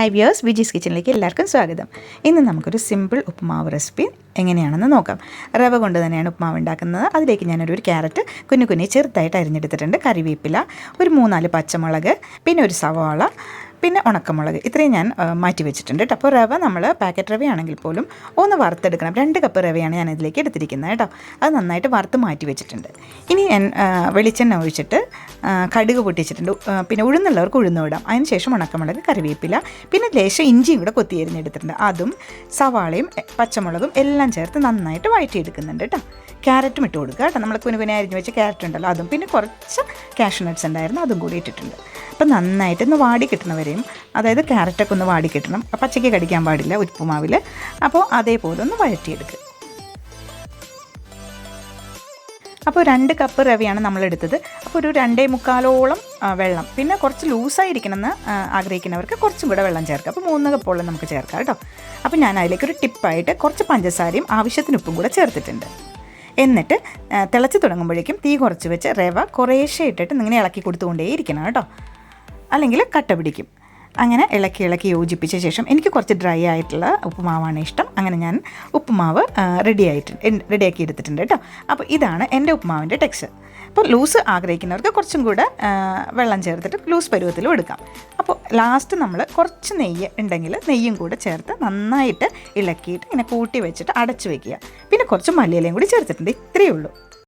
High bears വിജീസ് കിച്ചണിലേക്ക് എല്ലാവർക്കും സ്വാഗതം. ഇന്ന് നമുക്കൊരു സിമ്പിൾ ഉപ്പുമാവ് റെസിപ്പി എങ്ങനെയാണെന്ന് നോക്കാം. റവ കൊണ്ട് തന്നെയാണ് ഉപ്പുമാവ് ഉണ്ടാക്കുന്നത്. അതിലേക്ക് ഞാനൊരു ഒരു ക്യാരറ്റ് കുഞ്ഞു കുഞ്ഞി ചെറുതായിട്ട് അരിഞ്ഞെടുത്തിട്ടുണ്ട്. കറിവേപ്പില ഒരു മൂന്നാൽ പച്ചമുളക് പിന്നെ ഒരു സവാള പിന്നെ ഉണക്കമുളക്. ഇത്രയും ഞാൻ മാറ്റി വെച്ചിട്ടുണ്ട് കേട്ടോ. അപ്പോൾ റവ നമ്മൾ പാക്കറ്റ് റവയാണെങ്കിൽ പോലും ഒന്ന് വറുത്തെടുക്കണം. രണ്ട് കപ്പ് റവയാണ് ഞാൻ ഇതിലേക്ക് എടുത്തിരിക്കുന്നത് കേട്ടോ. അത് നന്നായിട്ട് വറുത്ത് മാറ്റി വെച്ചിട്ടുണ്ട്. ഇനി ഞാൻ വെളിച്ചെണ്ണ ഒഴിച്ചിട്ട് കടുക് പൊട്ടിച്ചിട്ടുണ്ട്. പിന്നെ ഉഴുന്നുള്ളവർക്ക് ഉഴുന്ന് വിടാം അതിന് ശേഷം ഉണക്കമുളക് കറിവേപ്പില പിന്നെ ലേശം ഇഞ്ചിയും കൂടെ കൊത്തി എരിഞ്ഞെടുത്തിട്ടുണ്ട് അതും സവാളയും പച്ചമുളകും എല്ലാം ചേർത്ത് നന്നായിട്ട് വഴറ്റിയെടുക്കുന്നുണ്ട് കേട്ടോ. ക്യാരറ്റും ഇട്ട് കൊടുക്കുക കേട്ടോ. നമ്മൾ കുനുകുനെ അരിഞ്ഞ് വെച്ച ക്യാരറ്റ് ഉണ്ടല്ലോ അതും പിന്നെ കുറച്ച് കാഷ്യൂ ഉണ്ടായിരുന്നു അതും കൂടി ഇട്ടിട്ടുണ്ട്. അപ്പം നന്നായിട്ട് ഒന്ന് വാടി കിട്ടുന്നവരെയും അതായത് ക്യാരറ്റൊക്കെ ഒന്ന് വാടി കിട്ടണം. പച്ചയ്ക്ക് കടിക്കാൻ പാടില്ല ഉപ്പുമാവിൽ അപ്പോൾ അതേപോലെ ഒന്ന് വഴറ്റിയെടുക്കുക അപ്പോൾ രണ്ട് കപ്പ് റവയാണ് നമ്മൾ എടുത്തത് അപ്പോൾ ഒരു രണ്ടേ മുക്കാലോളം വെള്ളം. പിന്നെ കുറച്ച് ലൂസായിരിക്കണമെന്ന് ആഗ്രഹിക്കുന്നവർക്ക് കുറച്ചും കൂടെ വെള്ളം ചേർക്കാം. അപ്പോൾ മൂന്ന് കപ്പോളം നമുക്ക് ചേർക്കാം കേട്ടോ. അപ്പോൾ ഞാൻ അതിലേക്ക് ഒരു ടിപ്പായിട്ട് കുറച്ച് പഞ്ചസാരയും ആവശ്യത്തിന് ഉപ്പും കൂടെ ചേർത്തിട്ടുണ്ട്. എന്നിട്ട് തിളച്ച് തുടങ്ങുമ്പോഴേക്കും തീ കുറച്ച് വെച്ച് റവ കുറേശ്ശെ ഇട്ടിട്ട് ഇങ്ങനെ ഇളക്കി കൊടുത്തുകൊണ്ടേയിരിക്കണം കേട്ടോ. അല്ലെങ്കിൽ കട്ട പിടിക്കും. അങ്ങനെ ഇളക്കി ഇളക്കി യോജിപ്പിച്ച ശേഷം എനിക്ക് കുറച്ച് ഡ്രൈ ആയിട്ടുള്ള ഉപ്പുമാവാണ് ഇഷ്ടം. അങ്ങനെ ഞാൻ ഉപ്പുമാവ് റെഡി ആയിട്ടുണ്ട് റെഡിയാക്കി എടുത്തിട്ടുണ്ട് കേട്ടോ. അപ്പോൾ ഇതാണ് എന്റെ ഉപ്പുമാവിന്റെ ടെക്സ്ചർ അപ്പോൾ ലൂസ് ആഗ്രഹിക്കുന്നവർക്ക് കുറച്ചും കൂടെ വെള്ളം ചേർത്തിട്ട് ലൂസ് പരുവത്തിലും എടുക്കാം. അപ്പോൾ ലാസ്റ്റ് നമ്മൾ കുറച്ച് നെയ്യ് ഉണ്ടെങ്കിൽ നെയ്യും കൂടെ ചേർത്ത് നന്നായിട്ട് ഇളക്കിയിട്ട് ഇങ്ങനെ കൂട്ടി വെച്ചിട്ട് അടച്ചു വയ്ക്കുക പിന്നെ കുറച്ച് മല്ലിയിലയും കൂടി ചേർത്തിട്ടുണ്ട്. ഇത്രയേ ഉള്ളൂ.